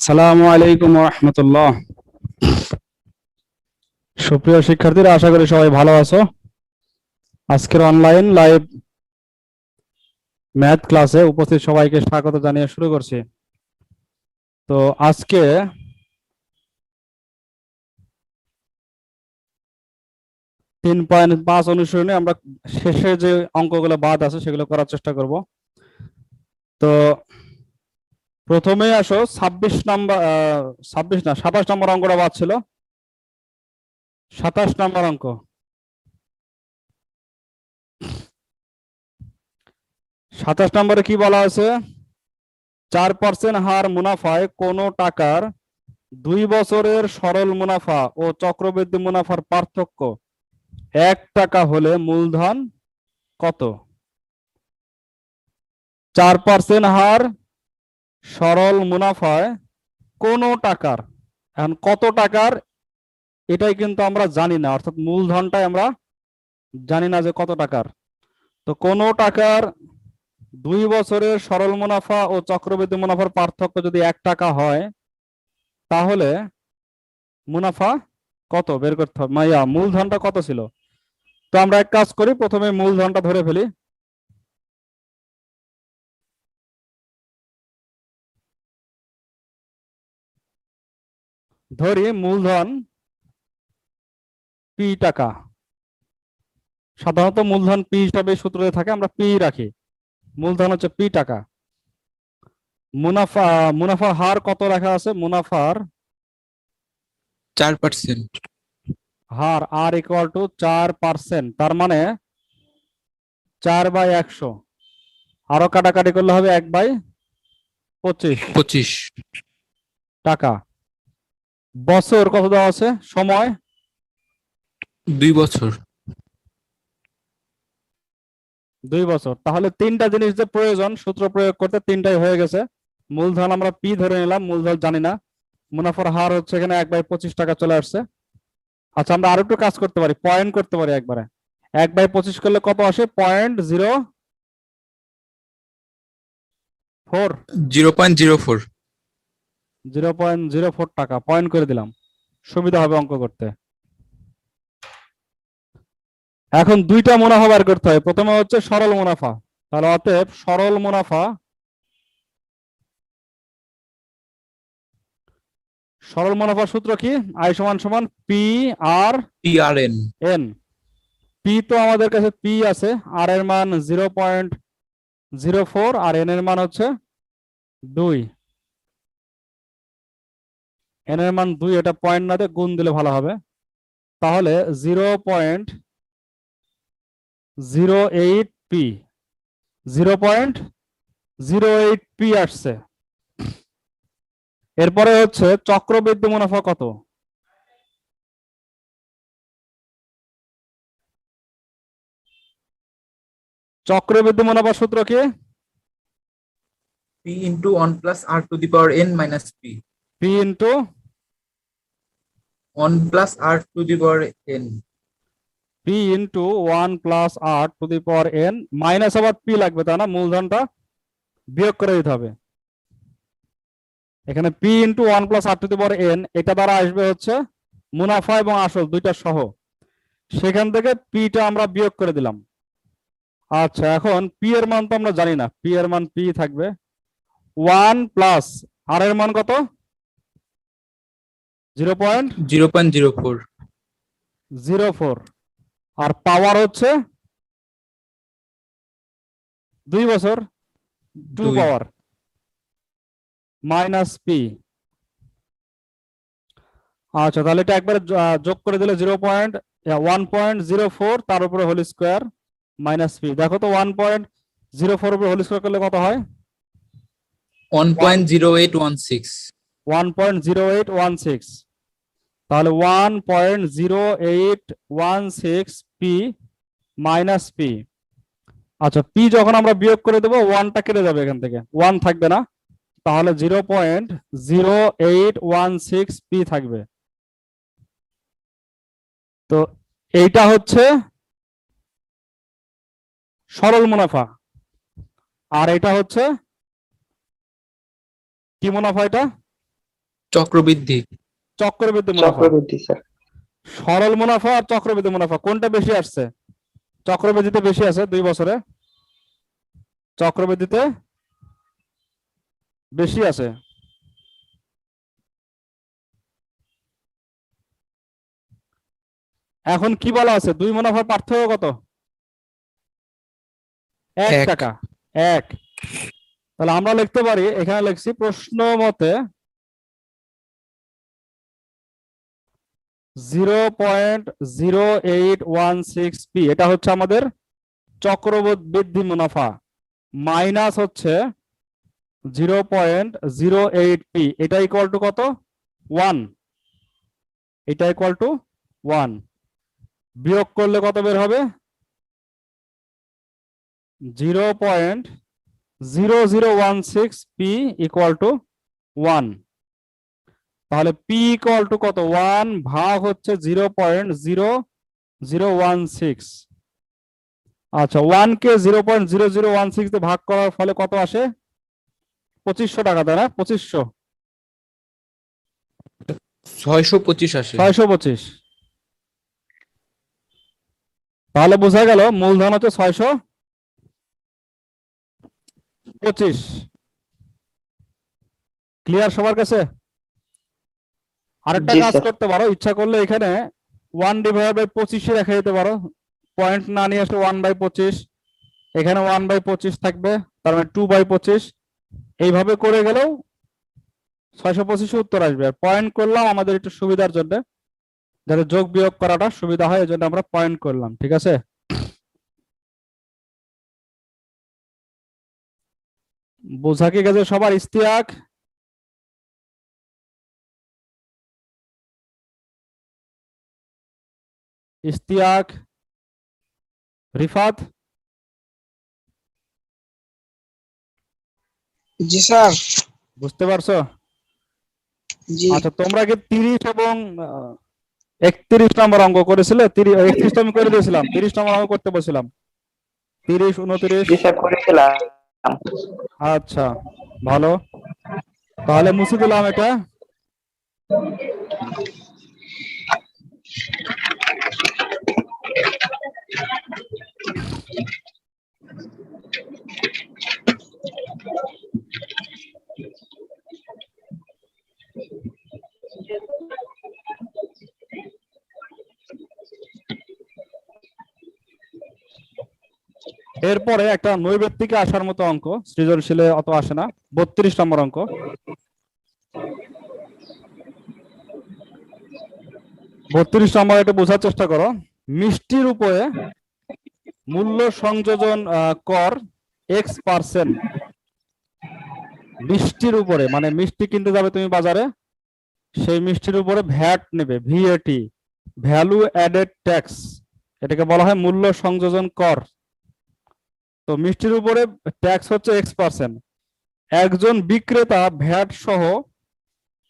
সালামু আলাইকুম রহমতুল্লাহ। সুপ্রিয় শিক্ষার্থীরা, আশা করি সবাই ভালো আছো। আজকের অনলাইন লাইভ ম্যাথ ক্লাসে উপস্থিত সবাইকে স্বাগত জানিয়ে শুরু করছি। তো আজকে তিন পয়েন্ট পাঁচ অনুসরণে আমরা শেষে যে অঙ্কগুলো বাদ আছে সেগুলো করার চেষ্টা করব। তো প্রথমে আসো, ছাব্বিশ নাম্বার ছাব্বিশ না, সাতাশ নম্বর অঙ্কটা বাদ ছিল। সাতাশ নম্বর অঙ্ক। সাতাশ নম্বরে কি বলা আছে চার পার্সেন্ট হার মুনাফায় কোনো টাকার দুই বছরের সরল মুনাফা ও চক্রবৃদ্ধি মুনাফার পার্থক্য এক টাকা হলে মূলধন কত? চার পার্সেন্ট হার সরল মুনাফায় কোনো টাকার, এখন কত টাকার এটাই কিন্তু আমরা জানি না, অর্থাৎ মূলধনটাই আমরা জানি না যে কত টাকার। তো কোনো টাকার দুই বছরের সরল মুনাফা ও চক্রবৃদ্ধি মুনাফার পার্থক্য যদি এক টাকা হয়, তাহলে মুনাফা কত? বের করতে হবে। মাইয়া, মূলধনটা কত ছিল? তো আমরা এক কাজ করি, প্রথমে মূলধনটা ধরে ফেলি। ধরি মূলধন পি টাকা। সাধারণত মূলধন পি হিসাবে সূত্রে থাকে আমরা পি রাখি। মূলধন হচ্ছে পি টাকা। মুনাফা মুনাফার হার কত রাখা আছে? মুনাফার চার পার্সেন্ট হার আর ইকুয়াল টু চার পার্সেন্ট তার মানে চার বাই একশো। আরও কাটাকাটি করলে হবে এক বাই পঁচিশ। পঁচিশ। টাকা। বছর কত দেওয়া আছে? সময়? দুই বছর। দুই বছর। তাহলে তিনটা জিনিস যে প্রয়োজন সূত্র প্রয়োগ করতে তিনটাই হয়ে গেছে। মূলধন আমরা পি ধরে নিলাম মূলধন জানি না। মুনাফার হার হচ্ছে এখানে এক বাই পঁচিশ টাকা চলে আসছে। আচ্ছা আমরা আরও একটু কাজ করতে পারি পয়েন্ট করতে পারি একবারে। এক বাই পঁচিশ করলে কত আসে? Point zero four. Zero point zero four. Zero point zero four টাকা পয়েন্ট করে দিলাম। সুবিধা হবে অঙ্ক করতে। এখন দুইটা মুনাফা বের করতে হয়। প্রথমে হচ্ছে সরল মুনাফা। তাহলে অতএব সরল মুনাফা সরল মুনাফার সূত্র কি? আই সমান সমান P R P R N N P তো আমাদের কাছে পি আছে। আর এর মান জিরো পয়েন্ট জিরো ফোর আর এন এর মান হচ্ছে দুই। এন এর মান দুই এটা পয়েন্ট না দিয়ে গুণ দিলে ভালো হবে। তাহলে zero point zero eight P zero point zero eight P আসছে। এরপরে হচ্ছে চক্রবৃদ্ধি মুনাফা কত? চক্রবৃদ্ধি মুনাফার সূত্র কি? p into 1 plus r to the power n minus p. P into 1 plus r to the power n. P into one plus R to the power N minus আবার পি লাগবে, তাই না? মূলধনটা বিয়োগ করে দিতে হবে। এখানে টু এটা দ্বারা আসবে হচ্ছে মুনাফা এবং আসল, দুইটা সহ। সেখান থেকে পিটা আমরা বিয়োগ করে দিলাম। আচ্ছা এখন পি এর মান তো আমরা জানি না। পি এর মান পি থাকবে। ওয়ান প্লাস আর এর মান কত? Zero point zero point zero four zero four আর পাওয়ার হচ্ছে দুই বছর টু। পাওয়ার মাইনাস পি আচ্ছা তাহলে এটা একবারে যোগ করে দিলে zero point one point zero four তার উপরে হোল স্কোয়ার মাইনাস পি দেখো তো ওয়ান পয়েন্ট জিরো ফোর উপরে হোল স্কোয়ার করলে কত হয়? 1.0816 one point zero eight one six তাহলে one point zero eight one six P minus P আচ্ছা পি যখন আমরা বিয়োগ করে দেবো ওয়ানটা কেটে যাবে এখান থেকে। ওয়ান থাকবে না। তাহলে zero point zero eight one six P থাকবে। তো এইটা হচ্ছে সরল মুনাফা। আর এটা হচ্ছে কি মুনাফা এটা? চক্রবৃদ্ধি। চক্রবৃদ্ধি মুনাফা। চক্রবৃদ্ধি স্যার। সরল মুনাফা আর চক্রবৃদ্ধি মুনাফা কোনটা বেশি আসছে? চক্রবৃদ্ধিতে বেশি আছে দুই বছরে। চক্রবৃদ্ধিতে বেশি আছে। এখন কি বলা আছে? দুই মুনাফার পার্থক্য কত? এক এক। টাকা। এক। তাহলে আমরা লিখতে পারি এখানে লিখছি প্রশ্ন মতে zero point zero eight one six P এটা হচ্ছে আমাদের চক্রবৃদ্ধি মুনাফা মাইনাস হচ্ছে zero point zero eight P এটা ইকুয়াল টু কত? ওয়ান এটা ইকুয়াল টু ওয়ান বিয়োগ করলে কত বের হবে? Zero point zero zero one six P equal to one তাহলে পি ইকুয়াল টু কত? ওয়ান ভাগ হচ্ছে zero point zero zero one six আচ্ছা ওয়ান কে zero point zero zero one six দিয়ে ভাগ করার ফলে কত আসে? পঁচিশশো টাকা তাই না? পঁচিশশো। ছয়শো পঁচিশ আসে। ছয়শো পঁচিশ। তাহলে বোঝা গেল মূলধন হচ্ছে ছয়শো পঁচিশ। ক্লিয়ার সবার কাছে? আরেকটা কাজ করতে পারো ইচ্ছা করলে এখানে ওয়ান ডিভাইড বাই পঁচিশে রেখে দিতে পারো। পয়েন্ট না নিয়ে আসলে ওয়ান বাই পঁচিশ। এখানে ওয়ান বাই পঁচিশ থাকবে তার মানে টু বাই পঁচিশ। এইভাবে করে গেলেও ছয়শো পঁচিশে উত্তর আসবে। আর পয়েন্ট করলাম আমাদের একটু সুবিধার জন্য যাতে যোগ বিয়োগ করাটা সুবিধা হয় এই জন্য আমরা পয়েন্ট করলাম ঠিক আছে? বোঝা কি গেছে সবার? ইস্তিয়াক ইস্তিয়াক রিফাত? জি স্যার। বুঝতে পারছ? জি। আচ্ছা তোমরা কি তিরিশ এবং একত্রিশ নম্বর অঙ্ক করেছিলে? তিরিশ একত্রিশ আমি করে দিয়েছিলাম। তিরিশ নম্বর অঙ্ক করতে বলছিলাম। তিরিশ উনত্রিশ। করেছিলাম। আচ্ছা ভালো। তাহলে মুছে দিলাম এটা। এরপরে একটা নৈবেত্তিকে আসার মতো অঙ্ক, সৃজনশীলে অত আসে না, বত্রিশ নম্বর অঙ্ক। বত্রিশ নম্বর এটা বোঝার চেষ্টা করো। মিষ্টির উপরে মূল্য সংযোজন কর এক্স পার্সেন্ট মিষ্টির উপরে মানে মিষ্টি কিনতে যাবে তুমি বাজারে, সেই মিষ্টির উপরে ভ্যাট নেবে ভিএটি ভ্যালু অ্যাডেড ট্যাক্স এটাকে বলা হয় মূল্য সংযোজন কর। তো মিষ্টির উপরে ট্যাক্স হচ্ছে এক্স পার্সেন্ট একজন বিক্রেতা ভ্যাট সহ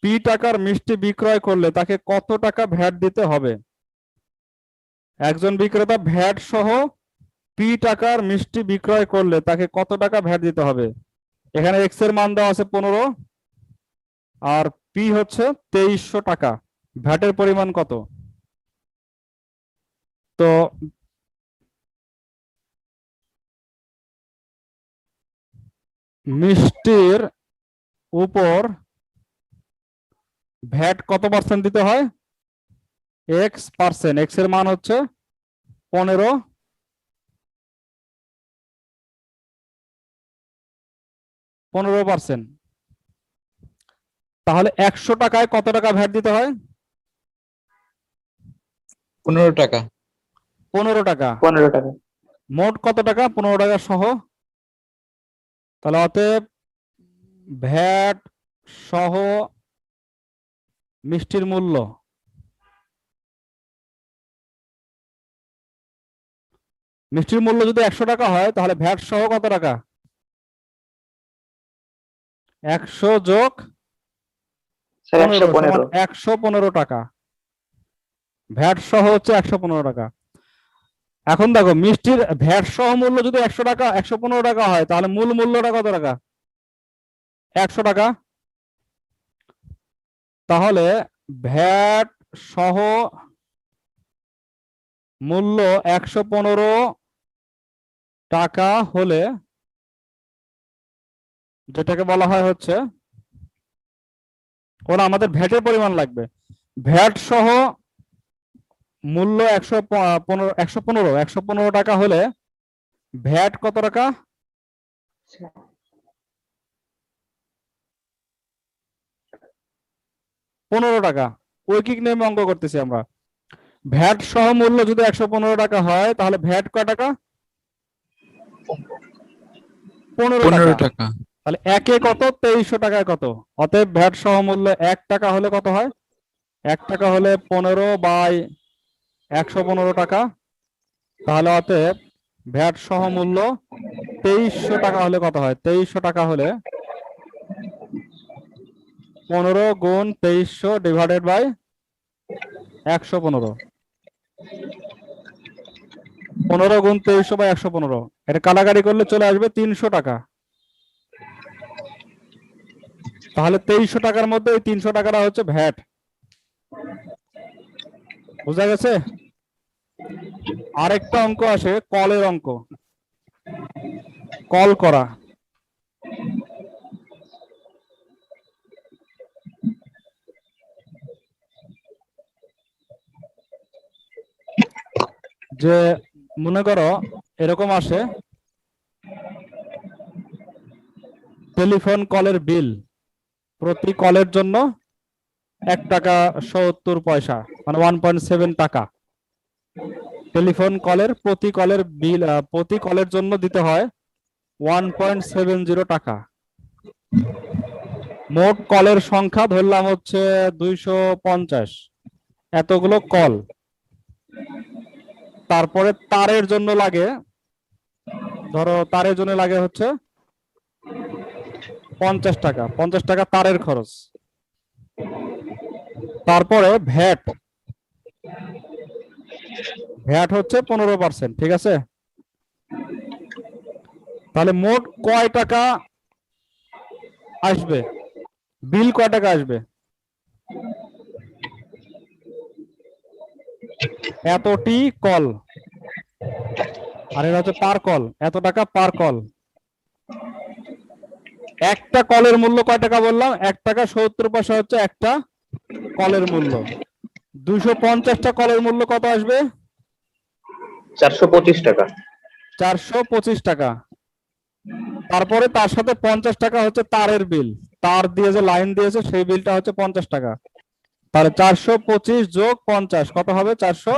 পি টাকার মিষ্টি বিক্রয় করলে তাকে কত টাকা ভ্যাট দিতে হবে? একজন বিক্রেতা ভ্যাট সহ পি টাকার মিষ্টি বিক্রয় করলে তাকে কত টাকা ভ্যাট দিতে হবে? এখানে এক্সের মান দেওয়া আছে পনেরো, আর পি হচ্ছে তেইশশো টাকা। ভ্যাটের পরিমাণ কত? তো মিষ্টির উপর ভ্যাট কত পার্সেন্ট দিতে হয়? X percent. এক্সের মান হচ্ছে পনেরো পনেরো পার্সেন্ট তাহলে একশো টাকায় কত টাকা ভ্যাট দিতে হয়? পনেরো টাকা। পনেরো টাকা। পনেরো টাকা। মোট কত টাকা? পনেরো টাকা সহ। তাহলে অতএব ভ্যাট সহ মিষ্টির মূল্য। মিষ্টির মূল্য যদি একশো টাকা হয় তাহলে ভ্যাট সহ কত টাকা? একশো যোগ একশো পনেরো টাকা। ভ্যাট সহ হচ্ছে একশো পনেরো টাকা। এখন দেখো মিষ্টির ভ্যাট সহ মূল্য যদি একশো টাকা একশো পনেরো টাকা হয় তাহলে মূল মূল্যটা কত টাকা? একশো টাকা। তাহলে ভ্যাট সহ মূল্য একশো পনেরো টাকা হলে যেটাকে বলা হয় হচ্ছে, ওরা আমাদের ভ্যাটের পরিমাণ লাগবে। ভ্যাট সহ মূল্য একশো পনেরো একশো পনেরো একশো পনেরো টাকা হলে ভ্যাট কত টাকা? পনেরো টাকা। ঐকিক নিয়মে অঙ্ক করতেছি আমরা। ভ্যাট সহ মূল্য যদি একশো পনেরো টাকা হয়, তাহলে ভ্যাট কয় টাকা। পনেরো টাকা। তাহলে একে কত? তেইশশো টাকায় কত? অতএব ভ্যাট সহ মূল্য এক টাকা হলে কত হয়? এক টাকা হলে পনেরো বাই একশো পনেরো টাকা। তাহলে অতএব ভ্যাট সহ মূল্য তেইশশো টাকা হলে কত হয়? তেইশশো টাকা হলে পনেরো গুণ তেইশশো ডিভাইডেড বাই একশো পনেরো। পনেরো গুণ তেইশশো বাই একশো পনেরো। এটা কাটাকাটি করলে চলে আসবে তিনশো টাকা। তাহলে তেইশশো টাকার মধ্যে ওই তিনশো টাকাটা হচ্ছে ভ্যাট। বোঝা গেছে? আরেকটা অঙ্ক আসে, কলের অঙ্ক। কল করা। যে মনে করো এরকম আসে, টেলিফোন কলের বিল। প্রতি কলের জন্য এক টাকা সত্তর পয়সা মানে ওয়ান পয়েন্ট সেভেন টাকা। টেলিফোন কলের, প্রতি কলের বিল প্রতি কলের জন্য দিতে হয় ওয়ান পয়েন্ট সেভেন জিরো টাকা। মোট কলের সংখ্যা ধরলাম হচ্ছে দুইশো পঞ্চাশ। এতগুলো কল। তারপরে তারের জন্য লাগে, ধরো তারের জন্য লাগে হচ্ছে পঞ্চাশ টাকা পঞ্চাশ টাকা তারের খরচ। তারপরে ভ্যাট। ভ্যাট হচ্ছে পনেরো পার্সেন্ট, ঠিক আছে? তাহলে মোট কয় টাকা আসবে? বিল কয় টাকা আসবে? এতটি কল। আর এটা হচ্ছে পার কল, এত টাকা পার কল। একটা কলের মূল্য কয় টাকা বললাম? এক টাকা সত্তর পয়সা হচ্ছে একটা কলের মূল্য। দুশো পঞ্চাশটা কলের মূল্য কত আসবে? চারশো পঁচিশ টাকা। চারশো পঁচিশ টাকা। তারপরে তার সাথে পঞ্চাশ টাকা হচ্ছে তারের বিল। তার দিয়ে যে লাইন দিয়েছে সেই বিলটা হচ্ছে পঞ্চাশ টাকা। তাহলে চারশো পঁচিশ যোগ পঞ্চাশ কত হবে? চারশো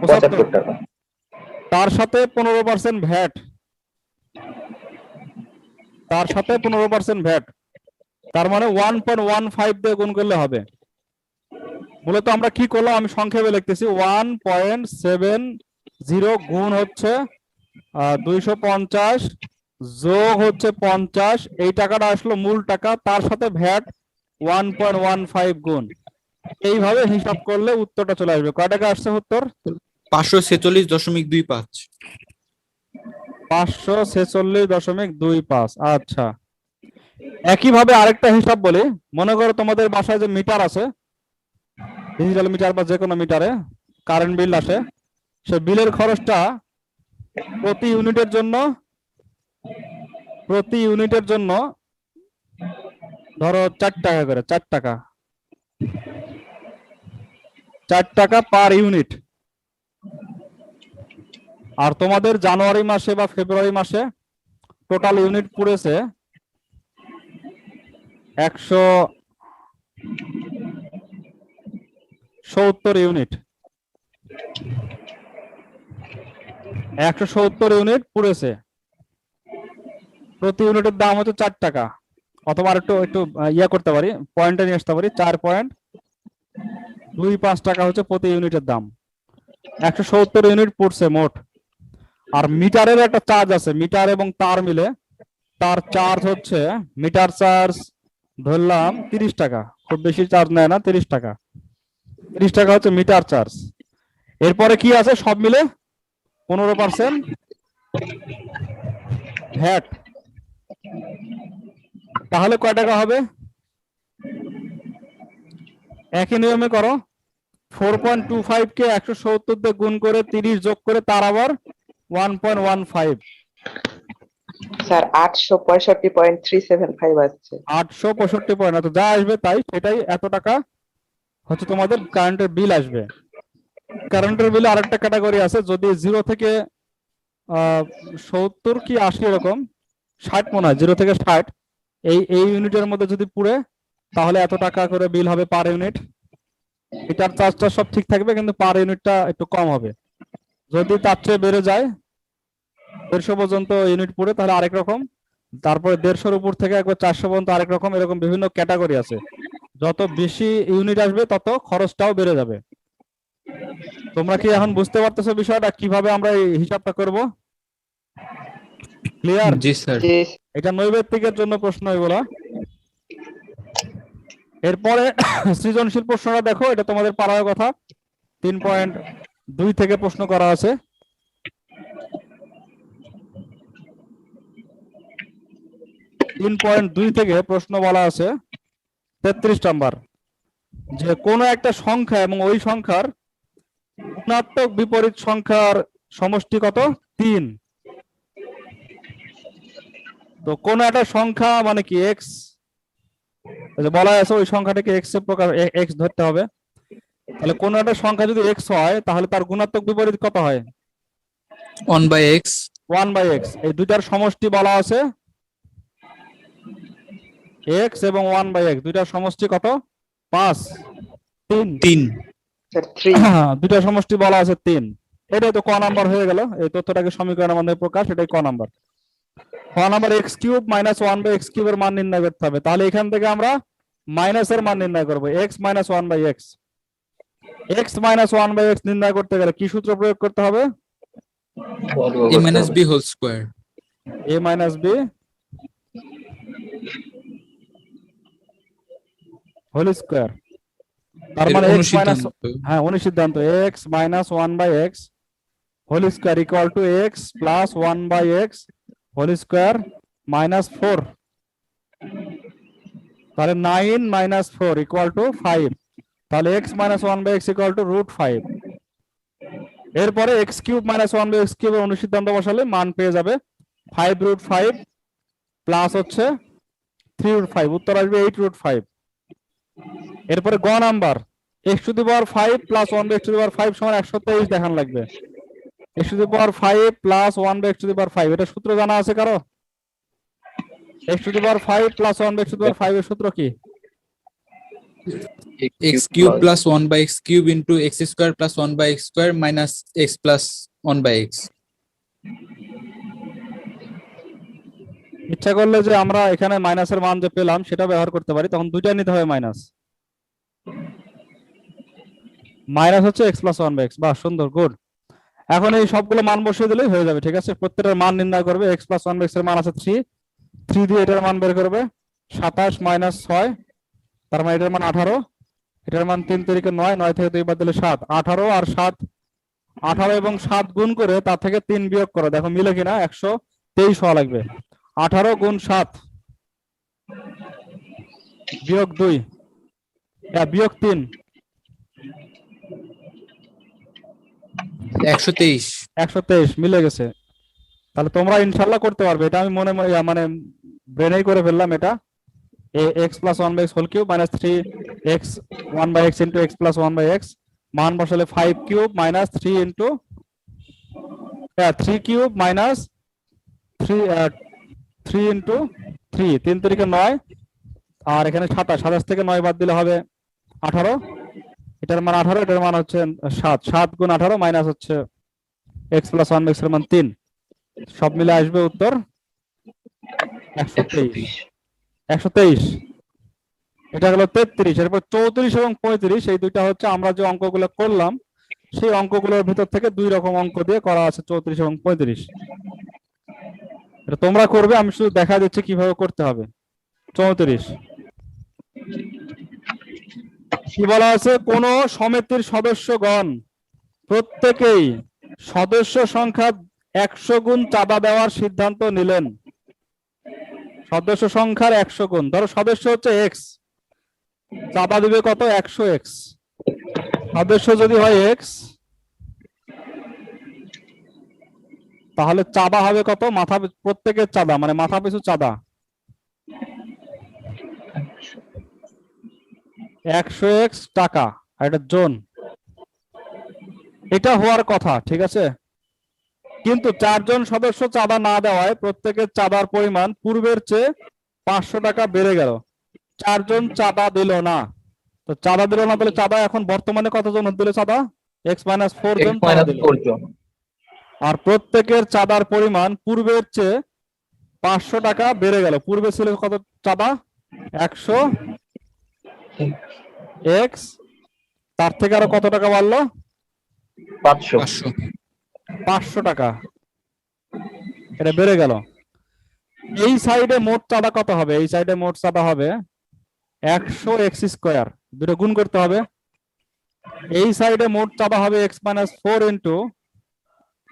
পঁচাত্তর। টাকা। তার সাথে পনেরো পার্সেন্ট ভ্যাট। তার সাথে পনেরো পার্সেন্ট ভ্যাট। তার মানে ওয়ান পয়েন্ট ওয়ান ফাইভ দিয়ে গুণ করলে হবে। মূলত আমরা কি করলাম? আমি সংক্ষেপে লিখতেছি। ওয়ান পয়েন্ট সেভেন জিরো গুণ হচ্ছে দুইশো পঞ্চাশ যোগ হচ্ছে পঞ্চাশ। এই টাকাটা আসলো মূল টাকা। তার সাথে VAT one point one five গুণ। এইভাবে হিসাব করলে উত্তরটা চলে আসবে। কয় টাকা আসছে উত্তর? পাঁচশো ছেচল্লিশ দশমিক দুই পাঁচ। পাঁচশো ছেচল্লিশ দশমিক দুই পাঁচ। আচ্ছা। একইভাবে আরেকটা হিসাব বলি। মনে করো তোমাদের বাসায় যে মিটার আছে ডিজিটাল মিটার বা যে কোনো মিটারে কারেন্ট বিল আসে, সে বিলের খরচটা প্রতি ইউনিটের জন্য, প্রতি ইউনিটের জন্য ধরো চার টাকা করে, চার টাকা। চার টাকা পার ইউনিট আর তোমাদের জানুয়ারি মাসে বা ফেব্রুয়ারি মাসে টোটাল ইউনিট পুড়েছে একশো সত্তর ইউনিট একশো সত্তর ইউনিট পুড়েছে। প্রতি ইউনিটের দাম হচ্ছে চার টাকা। অথবা একটু একটু ইয়ে করতে পারি পয়েন্টে নিয়ে আসতে পারি, চার পয়েন্ট দুই পাঁচ টাকা হচ্ছে প্রতি ইউনিটের দাম। একশো সত্তর ইউনিট পড়ছে মোট। আর মিটারের একটা চার্জ আছে, মিটার এবং তার মিলে। তার চার্জ হচ্ছে, মিটার চার্জ ধরলাম তিরিশ টাকা। খুব বেশি চার্জ নেয় না, তিরিশ টাকা। তিরিশ টাকা হচ্ছে মিটার চার্জ। এরপরে কি আছে? সব মিলে পনেরো পার্সেন্ট ভ্যাট। তাহলে কয় টাকা হবে? একই নিয়মে করো। ফোর পয়েন্ট টু ফাইভ কে একশো সত্তর দিয়ে গুণ করে তিরিশ যোগ করে তার আবার one point one five sir আটশো পঁয়ষট্টি পয়েন্ট থ্রি সেভেন ফাইভ আসছে। আটশো পঁয়ষট্টি পয়েন্ট তো যা আসবে তাই সেটাই এত টাকা হচ্ছে তোমাদের কারেন্টের বিল আসবে। কারেন্টের বিলে আরেকটা ক্যাটাগরি আছে যদি জিরো থেকে সত্তর কি আশি এরকম ষাট মনে হয় জিরো থেকে ষাট এই এই ইউনিটের মধ্যে যদি পুড়ে তাহলে এত টাকা করে বিল হবে পার ইউনিট এটার চার্জটা সব ঠিক থাকবে কিন্তু পার ইউনিটটা একটু কম হবে। যদি তার চেয়ে বেড়ে যায় দেড়শো পর্যন্ত ইউনিট পুড়ে তাহলে আরেক রকম। তারপরে দেড়শোর উপর থেকে একবার চারশো পর্যন্ত আরেক রকম এরকম বিভিন্ন ক্যাটাগরি আছে। যত বেশি ইউনিট আসবে তত খরচটাও বেড়ে যাবে। তোমরা কি এখন বুঝতে পারতেছো বিষয়টা? কীভাবে আমরা এই হিসাবটা করব? ক্লিয়ার জি স্যার। এটা নৈবেত্তিকের জন্য প্রশ্ন এগুলো। এরপরে সৃজনশীল প্রশ্নটা দেখো এটা তোমাদের পাড়ার কথা। তিন পয়েন্ট দুই থেকে প্রশ্ন করা আছে। তিন পয়েন্ট দুই থেকে প্রশ্ন বলা আছে তেত্রিশ নাম্বার যে কোনো একটা সংখ্যা এবং ওই সংখ্যার ঋণাত্মক বিপরীত সংখ্যার সমষ্টি কত? তিন। তো কোন একটা সংখ্যা মানে কি এক্স বলা আছে ওই সংখ্যাটাকে এক্সের প্রকার এক্স ধরতে হবে। তাহলে কোন একটা সংখ্যা যদি এক্স হয় তাহলে তার গুণাত্মক বিপরীত কত হয়? One by X one by X এই দুইটার সমষ্টি বলা আছে এক্স এবং ওয়ান বাই এক্স দুইটার সমষ্টি কত? পাঁচ তিন। তিন। দুইটার সমষ্টি বলা আছে তিন। এটাই তো ক নাম্বার হয়ে গেল। এই তথ্যটাকে সমীকরণের মধ্যে প্রকাশ এটাই ক নাম্বার। ক number X cube minus one by X কিউবের মান নির্ণয় করতে হবে। তাহলে এখান থেকে আমরা মাইনাসের মান নির্ণয় করব। X minus one by X X minus one by X নির্ণয় করতে গেলে কি সূত্র প্রয়োগ করতে হবে? A minus B whole square A minus B whole square. তার মানে এক্স মাইনাস হ্যাঁ অনুসিদ্ধান্ত X minus one by X whole square equal to X plus one by X whole square minus four তাহলে nine minus four equal to five তাহলে X minus one by X equal to root five এরপরে X cube minus one by X কিউবের অনুসিদ্ধান্ত বসালে মান পেয়ে যাবে five root five plus হচ্ছে থ্রি রুট ফাইভ উত্তর আসবে এইট রুট ফাইভ এরপরে গ number X to the power five plus one by X to the power five সমান একশো তেইশ দেখান লাগবে। X to the power five plus one by X to the power five এটা সূত্র জানা আছে কারও? X to the power five plus one by X to the power five এর সূত্র কি? X cube plus one by X cube into X square plus one by X square minus X plus one by X ইচ্ছা করলে যে আমরা এখানে মাইনাসের মান যে পেলাম, সেটা ব্যবহার করতে পারি, তখন দুইটা নিতে হবে মাইনাস মাইনাস হচ্ছে X plus one by X বাহ, সুন্দর গুড এখন এই সবগুলো মান বসিয়ে দিলেই হয়ে যাবে, ঠিক আছে? প্রত্যেকটার মান নির্ণয় করবে এক্স প্লাস ওয়ান বাই এর মান আছে থ্রি থ্রি দিয়ে এটার মান বের করবে, সাতাশ মাইনাস ছয়, তার মানে এটার মান আঠারো, এটার মান তিন তারিখে নয় নয় থেকে দুই বাদ দিলে সাত, আঠারো আর সাত, আঠারো এবং সাত গুণ করে তার থেকে তিন বিয়োগ করো, দেখো মিলে কিনা, একশো তেইশ হওয়া লাগবে। আঠারো গুণ সাত। বিয়োগ দুই। বিয়োগ তিন। একশো তেইশ। একশো তেইশ মিলে গেছে। তাহলে তোমরা ইনশাল্লাহ করতে পারবে। এটা আমি মনে মনে মানে ব্রেনেই করে ফেললাম এটা। X plus one by X whole cube minus three X one by X into X plus one by X. মান বসালে five cube minus three into three cube minus three three into three তিন তারিখে নয়। আর এখানে সাতাশ সাতাশ থেকে নয় বাদ দিলে হবে আঠারো। এটার মান আঠারো, এটার মান হচ্ছে সাত। সাত গুণ আঠারো মাইনাস হচ্ছে এক্স প্লাস ওয়ান এক্সের মান তিন। সব মিলে আসবে উত্তর একশো তেইশ। একশো তেইশ। এটা হলো তেত্রিশ। এরপর চৌত্রিশ এবং পঁয়ত্রিশ, এই দুইটা হচ্ছে আমরা যে অঙ্কগুলো করলাম, সেই অঙ্কগুলোর ভিতর থেকে দুই রকম অঙ্ক দিয়ে করা আছে চৌত্রিশ এবং পঁয়ত্রিশ। এটা তোমরা করবে, আমি শুধু দেখা দিচ্ছি কীভাবে করতে হবে। চৌত্রিশ। কি বলা আছে? কোন সমিতির সদস্যগণ প্রত্যেকেই সদস্য সংখ্যা একশো গুণ চাঁদা দেওয়ার সিদ্ধান্ত নিলেন। সদস্য সংখ্যার একশো গুণ। ধরো সদস্য হচ্ছে এক্স চাঁদা দিবে কত? একশো এক্স সদস্য যদি হয় এক্স তাহলে চাঁদা হবে কত? মাথা প্রত্যেকের চাঁদা মানে মাথা পিছু চাঁদা। একশো এক্স টাকা এটা জোন। এটা হওয়ার কথা ঠিক আছে? কিন্তু চারজন সদস্য চাঁদা না দেওয়ায় প্রত্যেকের চাঁদার পরিমাণ পূর্বের চেয়ে পাঁচশো টাকা বেড়ে গেল। চারজন চাঁদা দিল না। তো চাঁদা দিল না তাহলে চাঁদা এখন বর্তমানে কতজন দিল চাঁদা? এক্স মাইনাস ফোর জন চাঁদা দিল। ফোর জন আর প্রত্যেকের চাঁদার পরিমাণ পূর্বের চেয়ে পাঁচশো টাকা বেড়ে গেল। পূর্বে ছিল কত চাঁদা? একশো এক্স। তার থেকে আরও কত টাকা বাড়লো? পাঁচশো। পাঁচশো। পাঁচশো টাকা। এটা বেড়ে গেল। এই সাইডে মোট চাঁদা কত হবে? এই সাইডে মোট চাঁদা হবে একশো এক্স স্কোয়ার। দুটো গুণ করতে হবে। এই সাইডে মোট চাঁদা হবে এক্স মাইনাস ফোর ইন্টু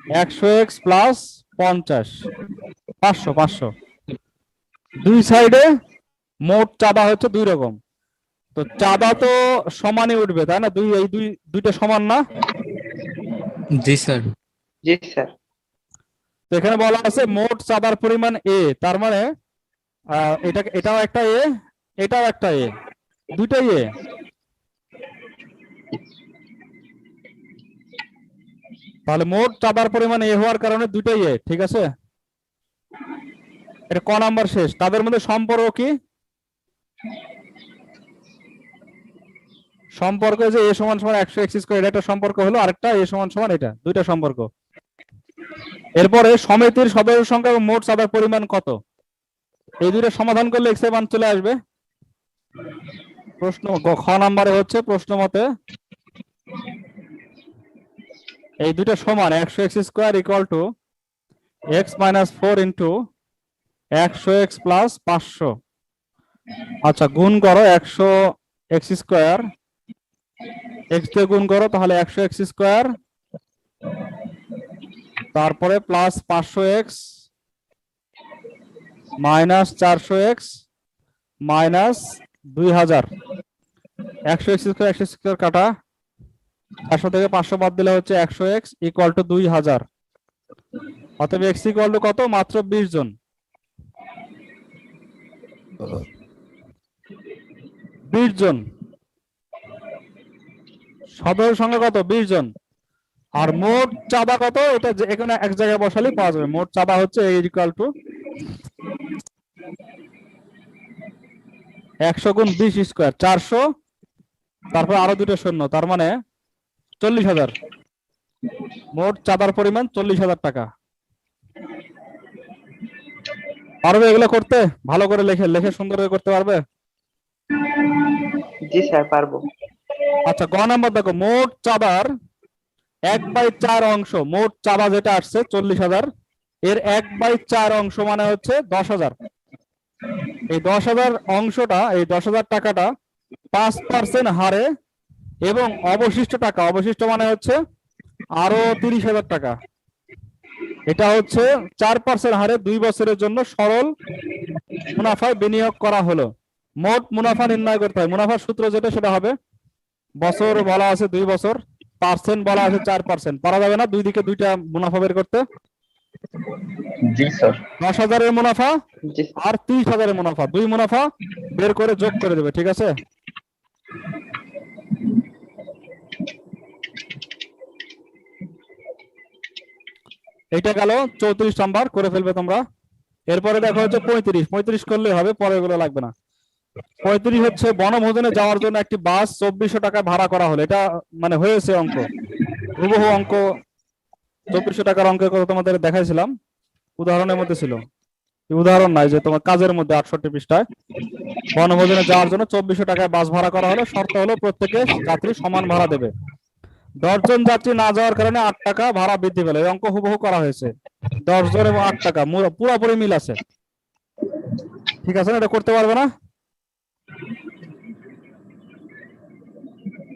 একশো এক্স প্লাস পঞ্চাশ। পাঁচশো পাঁচশো। দুই সাইডে মোট চাঁদা হচ্ছে দুই রকম। তো চাঁদা তো সমানই উঠবে তাই না? দুই এই দুই দুইটা সমান না? জি স্যার। জি স্যার। তো এখানে বলা আছে মোট চাঁদার পরিমাণ এ তার মানে আহ, এটা এটাও একটা এ এটাও একটা এ। দুইটাই এ। তাহলে মোট চাঁদার পরিমাণ এ হওয়ার কারণে দুইটাই এ, ঠিক আছে? এটা ক নাম্বার শেষ। তাদের মধ্যে সম্পর্ক কি? সম্পর্ক যে এ সমান সমান একশো এক্স স্কোয়ার, এটা একটা সম্পর্ক হলো আরেকটা এ সমান সমান এটা, দুইটা সম্পর্ক। এরপরে সমিতির সদস্য সংখ্যা এবং মোট চাঁদার পরিমাণ কত? এই দুটো সমাধান করলে এক্সের মান চলে আসবে। প্রশ্ন খ নাম্বারে হচ্ছে প্রশ্ন মতে এই দুটো সমান, একশো X square equal to X minus four into একশো এক্স প্লাস পাঁচশো। আচ্ছা গুণ করো একশো এক্স স্কোয়ার। এক্স দিয়ে গুণ করো, তাহলে একশো এক্স স্কোয়ার। তারপরে প্লাস পাঁচশো এক্স মাইনাস চারশো এক্স মাইনাস দুই হাজার। একশো এক্স স্কোয়ার, একশো স্কোয়ার কাটা চারশো থেকে পাঁচশো বাদ দিলে হচ্ছে একশো এক্স ইকুয়াল টু দুই হাজার। অতএব এক্স ইকুয়াল কত? মাত্র বিশ জন। বিশ জন। সদস্য সংখ্যা কত? বিশ জন। আর মোট চাঁদা কত? এটা এখানে এক জায়গায় বসালেই পাওয়া যাবে। মোট চাঁদা হচ্ছে ইকুয়াল টু একশো গুণ বিশ স্কোয়ার চারশো, তারপর আরও দুটো শূন্য। তার মানে চল্লিশ হাজার। মোট চাঁদার পরিমাণ চল্লিশ হাজার টাকা। পারবে এগুলো করতে? ভালো করে লেখে লেখে সুন্দর করে করতে পারবে? জি স্যার পারব। আচ্ছা গ নাম্বার দেখো মোট চাঁদার এক বাই চার অংশ মোট চাঁদা যেটা আসছে চল্লিশ হাজার এর এক বাই চার অংশ মানে হচ্ছে দশ হাজার। এই দশ হাজার অংশটা এই দশ হাজার টাকাটা পাঁচ পার্সেন্ট হারে এবং অবশিষ্ট টাকা অবশিষ্ট মানে হচ্ছে আরও তিরিশ হাজার টাকা। এটা হচ্ছে চার পার্সেন্ট হারে দুই বছরের জন্য সরল মুনাফায় বিনিয়োগ করা হলো। মোট মুনাফা নির্ণয় করতে হয়। মুনাফার সূত্র যেটা সেটা হবে বছর বলা আছে দুই বছর পার্সেন্ট বলা আছে চার পার্সেন্ট। পারা যাবে না দুই দিকে দুইটা মুনাফা বের করতে। দশ হাজারের মুনাফা আর তিরিশ হাজারের মুনাফা। দুই মুনাফা বের করে যোগ করে দেবে ঠিক আছে? এইটা গেল চৌত্রিশ নাম্বার, করে ফেলবে তোমরা। এরপরে দেখো হচ্ছে পঁয়ত্রিশ। পঁয়ত্রিশ করলে হবে পরে এগুলো লাগবে না। পঁয়ত্রিশ হচ্ছে বনভোজনে যাওয়ার জন্য একটি বাস, চব্বিশশো টাকা ভাড়া করা হলো। এটা মানে হয়েছে অঙ্ক। হুবহু অঙ্ক। চব্বিশশো টাকার অঙ্কের কথা তোমাদের দেখাইছিলাম। উদাহরণের মধ্যে ছিল। উদাহরণ নাই যে তোমার কাজের মধ্যে আটষট্টি পৃষ্ঠায়। বনভোজনে যাওয়ার জন্য চব্বিশশো টাকায় বাস ভাড়া করা হলো। শর্ত হলো প্রত্যেকে যাত্রী সমান ভাড়া দেবে। দশজন যাত্রী না যাওয়ার কারণে আট টাকা ভাড়া বৃদ্ধি পেল। অঙ্ক হুবহু করা হয়েছে। দশজন এবং আট টাকা। পুরোপুরি মিল আছে। ঠিক আছে এটা করতে পারবে না?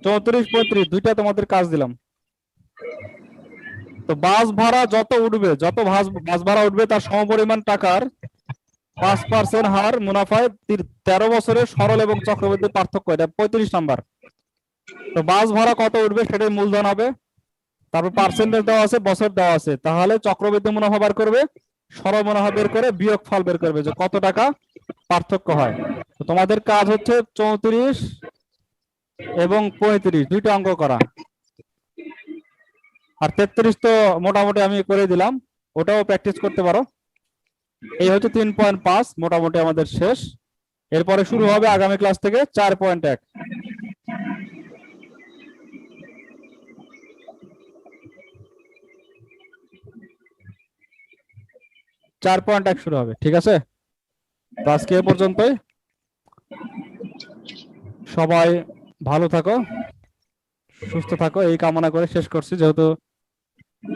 চৌত্রিশ পঁয়ত্রিশ, দুইটা তোমাদের কাজ দিলাম। তো বাস ভাড়া যত উঠবে, যত বাস ভাড়া উঠবে, তার সমপরিমাণ টাকার পাঁচ পার্সেন্ট হার মুনাফায় তেরো বছরের সরল এবং চক্রবৃদ্ধি পার্থক্য। এটা পঁয়ত্রিশ নাম্বার। তো বাস ভাড়া কত উঠবে সেটাই মূলধন হবে। তারপর পার্সেন্টেজ দেওয়া আছে, বছর দেওয়া আছে। তাহলে চক্রবৃদ্ধি মুনাফা বার করবে সরল মুনাফা বের করে বিয়োগ ফল বের করবে, যে কত টাকা পার্থক্য হয়। তো তোমাদের কাজ হচ্ছে চৌত্রিশ এবং পঁয়ত্রিশ, দুইটা অঙ্ক করা। আর তেত্রিশ তো মোটামুটি আমি করে দিলাম, ওটাও প্র্যাকটিস করতে পারো। এই হচ্ছে তিন পয়েন্ট পাঁচ, মোটামুটি আমাদের শেষ। এরপরে শুরু হবে আগামী ক্লাস থেকে চার পয়েন্ট এক। চার পয়েন্ট এক শুরু হবে ঠিক আছে? তো আজকে এ পর্যন্তই। সবাই ভালো থাকো সুস্থ থাকো এই কামনা করে শেষ করছি যেহেতু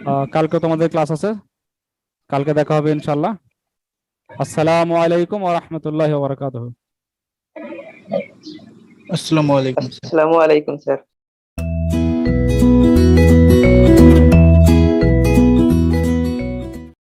আহ, কালকে তোমাদের ক্লাস আছে কালকে দেখা হবে ইনশাল্লাহ আসসালামু আলাইকুম ওয়া রাহমাতুল্লাহি ওয়া বারাকাতুহু। আসসালামু আলাইকুম আসসালামু আলাইকুম স্যার।